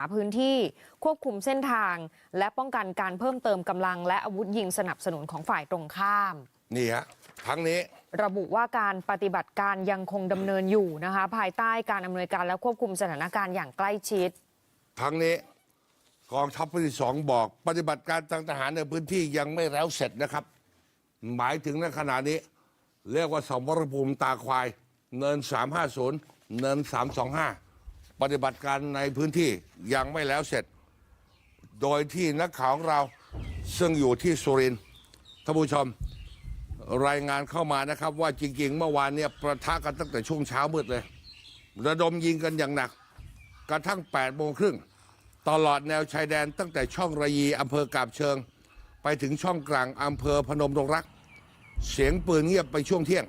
หาพื้นที่ควบคุมเส้นทาง และป้องกันการเพิ่มเติมกำลัง และอาวุธยิงสนับสนุนของฝ่ายตรงข้าม นี่ฮะทั้งนี้ ระบุว่าการปฏิบัติการยังคงดำเนินอยู่นะคะ ภายใต้การอำนวยการและควบคุมสถานการณ์อย่างใกล้ชิด ทั้งนี้กองทัพภาคที่สองบอก ปฏิบัติการทางทหารในพื้นที่ยังไม่แล้วเสร็จนะครับ หมายถึงในขณะนี้ เรียกว่าสมรภูมิตาควาย เนิน 350 เนิน 325 ปฏิบัติการในพื้นที่ยังไม่แล้วเสร็จ โดยที่นักข่าวของเราซึ่งอยู่ที่สุรินทร์ท่านผู้ชมรายงานเข้ามานะครับว่าจริงๆ เมื่อวานเนี่ยประทะกันตั้งแต่ช่วงเช้ามืดเลย ระดมยิงกันอย่างหนัก กระทั่ง8โมงครึ่งตลอดแนวชายแดนตั้งแต่ช่องระยีอำเภอกาบเชิง ไปถึงช่องกลางอำเภอพนมดงรัก เสียงปืนเงียบไปช่วงเที่ยง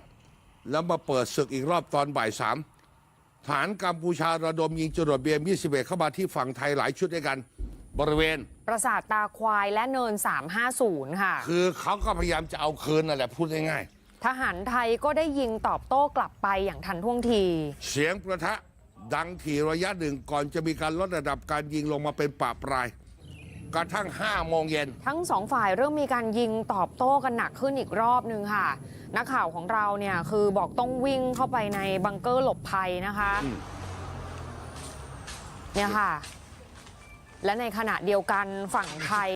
แล้วมาเปิดศึกอีกรอบตอนบ่ายสาม ฐานกัมพูชาระดมยิงจรวดเบียม21 เข้ามาที่ฝั่งไทยหลายชุดด้วยกัน บริเวณ ปราสาทตาควายและเนิน 350 ค่ะ คือเขาก็พยายามจะเอาคืนนั่นแหละพูดง่ายทหารไทยก็ได้ยิงตอบโต้กลับไปอย่างทันท่วงทีๆเสียงประทะดังถี่ระยะหนึ่งก่อนจะมีการลดระดับการยิงลงมาเป็นป่าปลาย กระทั่ง5โมงเย็น ทั้งสองฝ่ายเริ่มมีการยิงตอบโต้กันหนักขึ้นอีกรอบนึงค่ะ นักข่าวของเราเนี่ยคือบอกต้องวิ่งเข้าไปในบังเกอร์หลบภัยนะคะอืมเนี่ยค่ะ และในขณะเดียวกันฝั่งไทย